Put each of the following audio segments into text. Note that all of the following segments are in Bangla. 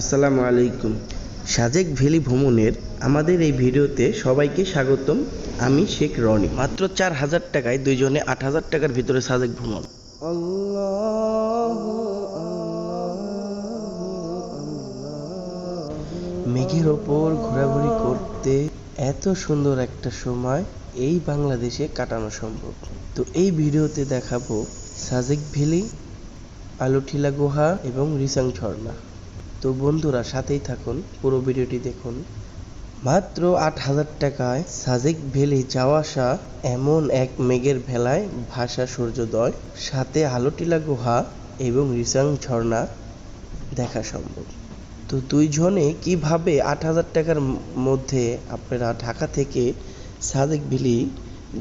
আসসালামু আলাইকুম। সাজেক ভ্যালি ভ্রমণের আমাদের এই ভিডিওতে সবাইকে স্বাগতম। আমি শেখ রনি। মাত্র চার হাজার টাকায় দুইজনে আট হাজার টাকার ভিতরে সাজেক ভ্রমণ। মেঘের ওপর ঘোরাঘুরি করতে এত সুন্দর একটা সময় এই বাংলাদেশে কাটানো সম্ভব। তো এই ভিডিওতে দেখাবো সাজেক ভ্যালি আলুঠিলা গুহা এবং রিসাং ঝর্ণা। তো বন্ধুরা সাথেই থাকুন, পুরো ভিডিওটি দেখুন। মাত্র আট হাজার টাকায় সাজেক ভ্যালি যাওয়া আসা এমন এক মেঘের ভেলায় ভাসা সূর্যোদয়, সাথে আলোটিলা গুহা এবং রিসাং ঝর্ণা দেখা সম্ভব। তো দুইজনে কীভাবে আট হাজার টাকার মধ্যে আপনারা ঢাকা থেকে সাজেক ভ্যালি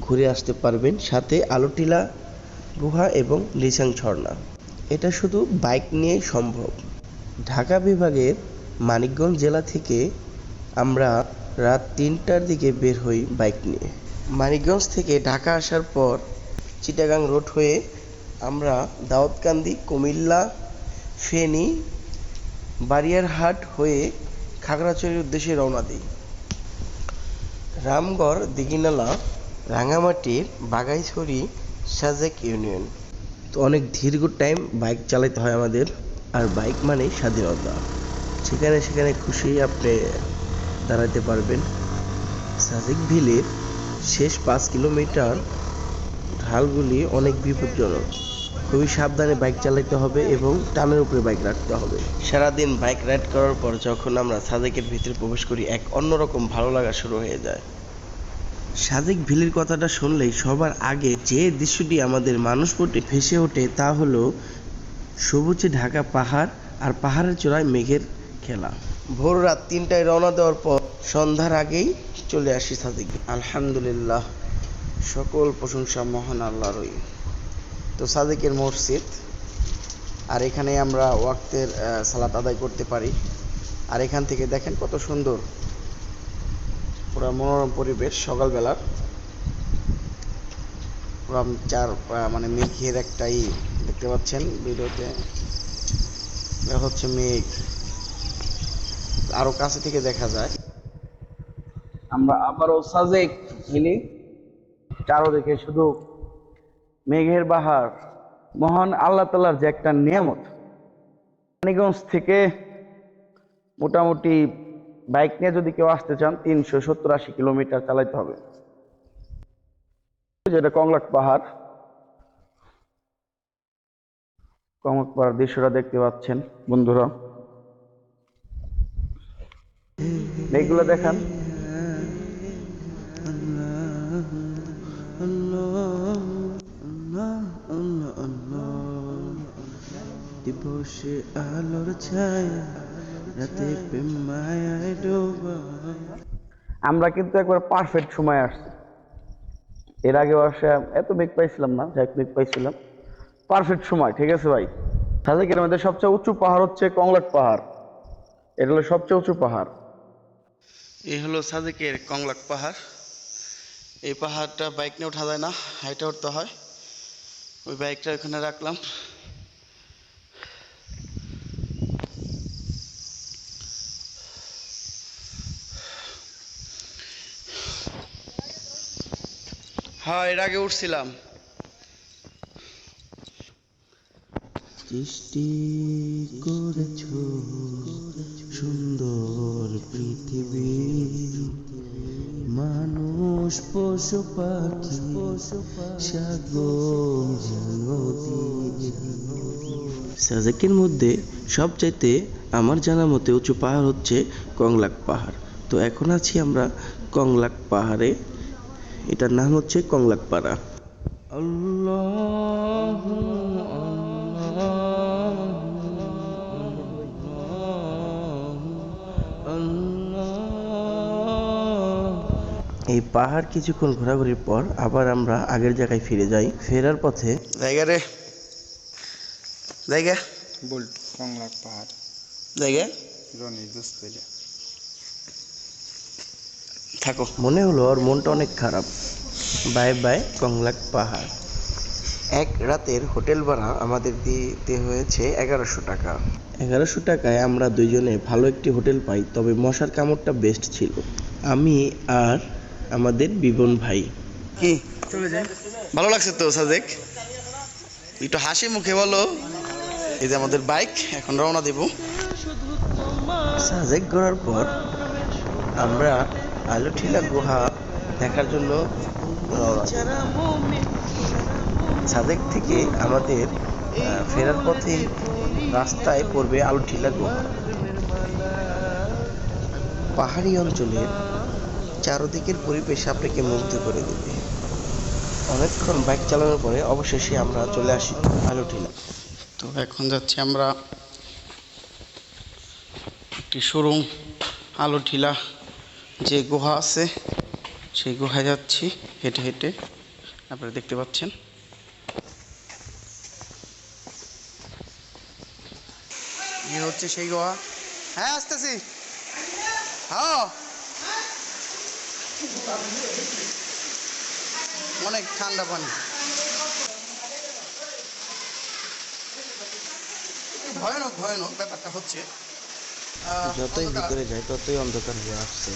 ঘুরে আসতে পারবেন, সাথে আলোটিলা গুহা এবং লিসাং ঝর্ণা? এটা শুধু বাইক নিয়েই সম্ভব। ঢাকা বিভাগের মানিকগঞ্জ জেলা থেকে আমরা রাত তিনটার দিকে বের হই বাইক নিয়ে। মানিকগঞ্জ থেকে ঢাকা আসার পর চিটাগাং রোড হয়ে আমরা দাউদকান্দি, কুমিল্লা, ফেনী, বারিয়ারহাট হয়ে খাগড়াছড়ির উদ্দেশ্যে রওনা দিই। রামগড়, দিঘিনালা রাঙামাটির বাগাইছড়ি সাজেক ইউনিয়ন। তো অনেক দীর্ঘ টাইম বাইক চালাতে হয় আমাদের। আর বাইক মানে স্বাধীনতা। সেখানে সেখানে খুশি আপনি দাঁড়াতে পারবেন। সাজেক ভিলের শেষ পাঁচ কিলোমিটার ঢালগুলি অনেক বিপজ্জনক। খুবই সাবধানে বাইক চালাতে হবে এবং টানের উপরে বাইক রাখতে হবে। সারাদিন বাইক রাইড করার পর যখন আমরা সাজেকের ভিতরে প্রবেশ করি, এক অন্যরকম ভালো লাগা শুরু হয়ে যায়। সাজেক ভিলের কথাটা শুনলেই সবার আগে যে দৃশ্যটি আমাদের মানুষপটে ভেসে ওঠে তা হলো সবুজে ঢাকা পাহাড় আর পাহাড়ের চূড়ায় মেঘের খেলা। ভোর রাত তিনটায় রওনা দেওয়ার পর সন্ধ্যার আগেই চলে আসি সাজেক আলহামদুলিল্লাহ, সকল প্রশংসা মহান আল্লাহরই তো সাজেকের মসজিদ, আর এখানে আমরা ওয়াক্তের সালাত আদায় করতে পারি। আর এখান থেকে দেখেন কত সুন্দর, পুরো মনোরম পরিবেশ সকালবেলার। পুরো চার মানে মেঘের একটাই দেখতে পাচ্ছেন, ভিডিওতে এটা হচ্ছে মেঘ। আরও কাছে থেকে দেখা যায়। আমরা আবারও সাজেক হিলি। চারোদিকে শুধু মেঘের বাহার। মহান আল্লাহ তালার যে একটা নিয়ামত। রানীগঞ্জ থেকে মোটামুটি বাইক নিয়ে যদি কেউ আসতে চান, তিনশো সত্তর আশি কিলোমিটার চালাইতে হবে। যেটা কংলাক পাহাড়। পাহাড় দৃশ্যটা দেখতে পাচ্ছেন বন্ধুরা। মেঘগুলো দেখান। আলোর ছায়া রাতে আমরা কিন্তু একবার পারফেক্ট সময় আসছি। এর আগে আসে, এত মেঘ পাইছিলাম না, যাই মেঘ পাইছিলাম। পারফেক্ট সময়, ঠিক আছে ভাই? সাজেকের মধ্যে সবচেয়ে উঁচু পাহাড় হচ্ছে কংলাক পাহাড়। এটা হলো সবচেয়ে উঁচু পাহাড়। এই হলো সাজেকের কংলাক পাহাড়। এই পাহাড়টা বাইক নিয়ে ওঠা যায় না, হাইটে উঠতে হয়। ওই বাইকটা ওখানে রাখলাম। হ্যাঁ এর আগে উঠছিলাম। সৃষ্টি করেছ সুন্দর পৃথিবী। মানুষ, পশু পাখি নদী। সাজেকের মধ্যে সবচাইতে আমার জানা মতে উঁচু পাহাড় হচ্ছে কংলাক পাহাড়। তো এখন আছি আমরা কংলাক পাহাড়ে। এটার নাম হচ্ছে কংলাক পাড়া আল্লাহ এই পাহাড় কিছুক্ষণ ঘোরাঘুরির পর আবার আমরা আগের জায়গায় ফিরে যাই। ফেরার পথে জায়গা রে। জায়গা। বল কংলাক পাহাড়। জায়গা? রনি থাকো। মনে হলো ওর মনটা অনেক খারাপ। বাই বাই কংলাক পাহাড়। এক রাতের হোটেল ভাড়া আমাদের দিতে হয়েছে এগারোশো টাকা। এগারোশো টাকায় আমরা দুইজনে ভালো একটি হোটেল পাই তবে মশার কামড়টা বেস্ট ছিল। আমি আর আমাদের বিবন ভাই। কি? ভালো লাগছে তো সাজেক একটু হাসি মুখে বলো। এই যে আমাদের বাইক এখন রওনা দেব। সাজেক ঘোরার পর আমরা আলুঠিলা গুহা দেখার জন্য। সাজেক থেকে আমাদের ফেরার পথে রাস্তায় পড়বে আলুঠিলা গুহা। পাহাড়ি অঞ্চলের চারদিকের পরিবেশ আপনাকে মুগ্ধ করে দেবে। অনেকক্ষণ বাইক চালানোর পরে অবশেষে আমরা চলে আসি আলুঠিলা তো এখন যাচ্ছি আমরা একটি শোরুম আলো ঢিলা যে গুহা আছে সেই গুহায় যাচ্ছি হেঁটে হেঁটে। আপনারা দেখতে পাচ্ছেন। হচ্ছে সেই গুহা। হ্যাঁ আসতেছি। হ্যাঁ। অনেক ঠান্ডা পানি। ভয়ানক ভয়ানক ব্যাপারটা হচ্ছে যতই। ভিতরে যায় ততই অন্ধকার হয়ে আসছে।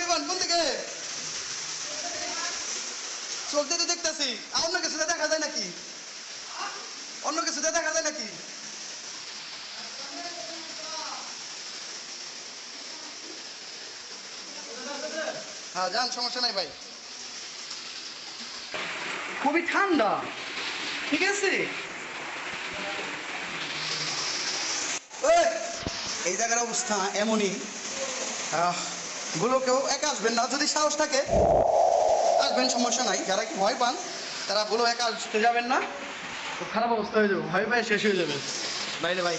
বিমান কোন দিকে? চলতে তো দেখতেছি। আর অন্য কিছুতে দেখা যায় নাকি? অন্য কিছুতে দেখা যায় নাকি? যান সমস্যা নাই ভাই। খুবই ঠান্ডা। ঠিক আছে? এই জায়গার অবস্থা এমনই। গুলোকেও একা আসবেন না। যদি সাহস থাকে আসবেন সমস্যা নাই। যারা কি ভয় পান তারা গুলো একা আসতে যাবেন না। খারাপ অবস্থা হয়ে যাবে। ভয় পায় শেষ হয়ে যাবে। বাইরে ভাই।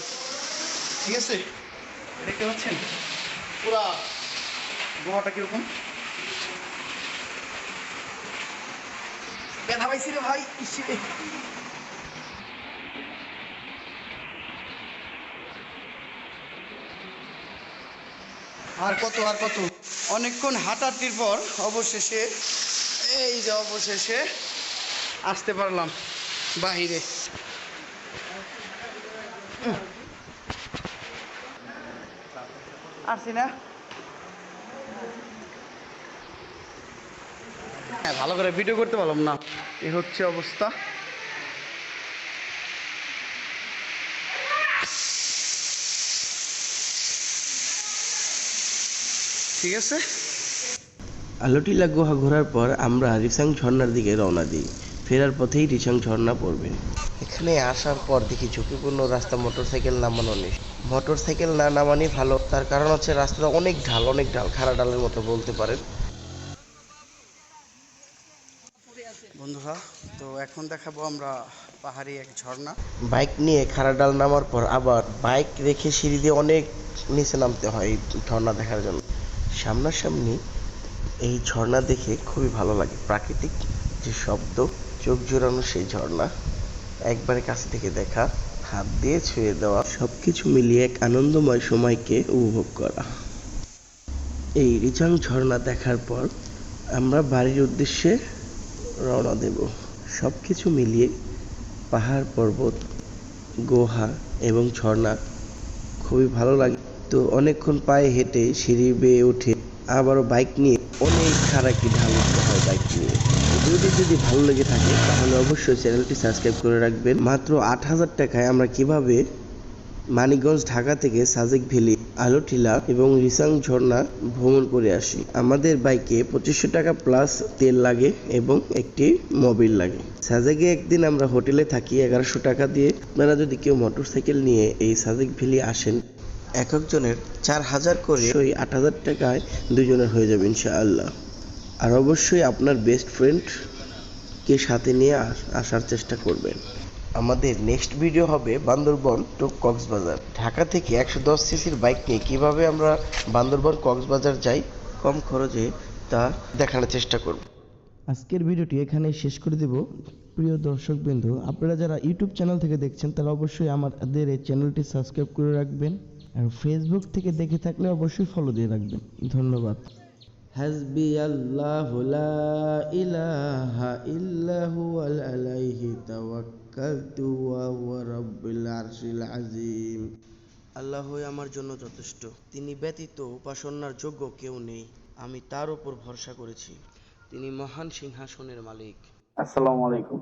ঠিক আছে? দেখতে পাচ্ছেন? পুরা গোয়াটা কীরকম? ব্যথা পাইছি রে ভাই। আর কত আর কত অনেকক্ষণ হাঁটাটির পর অবশেষে, এই যে অবশেষে আসতে পারলাম বাহিরে। আসছি না হ্যাঁ ভালো করে ভিডিও করতে পারলাম না। এই হচ্ছে অবস্থা। ঠিক আছে? আলোটিলা গুহা ঘোরার পর আমরা রিসাং ঝর্ণার দিকে রওনা দিই। ফেরার পথেই রিসাং ঝর্ণা পড়বে। এখানে আসার পর দেখি ঝুঁকিপূর্ণ রাস্তা মোটরসাইকেল নামানো নেই। মোটরসাইকেল না নামানি ভালো তার কারণ হচ্ছে রাস্তাটা অনেক ঢাল অনেক ঢাল খাড়া ডালের মতো বলতে পারেন বন্ধুরা তো এখন দেখাবো আমরা পাহাড়ি এক ঝর্ণা। বাইক নিয়ে খাড়া ডাল নামার পর আবার বাইক রেখে সিঁড়ি দিয়ে অনেক নিচে নামতে হয় এই ঝর্ণা দেখার জন্য। সামনাসামনি এই ঝর্ণা দেখে খুবই ভালো লাগে। প্রাকৃতিক যে শব্দ, চোখ জোড়ানো সেই ঝর্ণা, একবারে কাছ থেকে দেখা, হাত দিয়ে ছুঁয়ে দেওয়া সব কিছু মিলিয়ে এক আনন্দময় সময়কে উপভোগ করা। এই রিচাং ঝর্ণা দেখার পর আমরা বাড়ির উদ্দেশ্যে রওনা দেব। সব কিছু মিলিয়ে পাহাড়, পর্বত, গুহা এবং ঝর্ণা খুবই ভালো লাগে। তো অনেকক্ষণ পায়ে হেঁটে সিঁড়ি বেয়ে উঠে আবারও বাইক নিয়ে অনেক খারাকি ঢাল উঠতে হয় বাইক নিয়ে। ভিডিওটি যদি ভালো লেগে থাকে, তাহলে অবশ্যই চ্যানেলটি সাবস্ক্রাইব করে রাখবেন। মাত্র আট হাজার টাকায় আমরা কীভাবে মানিকগঞ্জ, ঢাকা থেকে সাজেক ভ্যালি আলোটিলা এবং রিসাং ঝর্ণা ভ্রমণ করে আসি। আমাদের বাইকে পঁচিশশো টাকা প্লাস তেল লাগে এবং একটি মোবিল লাগে। সাজেকে একদিন আমরা হোটেলে থাকি এগারোশো টাকা দিয়ে। আপনারা যদি কেউ মোটরসাইকেল নিয়ে এই সাজেক ভ্যালি আসেন, এক একজনের চার হাজার করে ওই আট হাজার টাকায় দুজনের হয়ে যাবে ইনশাআল্লাহ। আর অবশ্যই আপনার বেস্ট ফ্রেন্ড কে সাথে নিয়ে আস- আসার চেষ্টা করবেন। আমাদের নেক্সট ভিডিও হবে বান্দরবন টু কক্সবাজার। ঢাকা থেকে একশো দশ সিসির বাইক নিয়ে কীভাবে আমরা বান্দরবন কক্সবাজার যাই কম খরচে তা দেখানোর চেষ্টা করব। আজকের ভিডিওটি এখানে শেষ করে দেব। প্রিয় দর্শক বিন্দু আপনারা যারা ইউটিউব চ্যানেল থেকে দেখছেন তারা অবশ্যই আমাদের এই চ্যানেলটি সাবস্ক্রাইব করে রাখবেন। আর ফেসবুক থেকে দেখে থাকলে অবশ্যই ফলো দিয়ে রাখবেন। ধন্যবাদ। হাসবি আল্লাহ লা ইলাহা ইল্লাহু আলাইহি তাওয়াক্কালতু ওয়া হুয়া রাব্বুল আরশিল আযীম। আল্লাহই আমার জন্য যথেষ্ট। তিনি ব্যতীত উপাসনার যোগ্য কেউ নেই। আমি তার উপর ভরসা করেছি। তিনি মহান সিংহাসনের মালিক। আসসালামু আলাইকুম।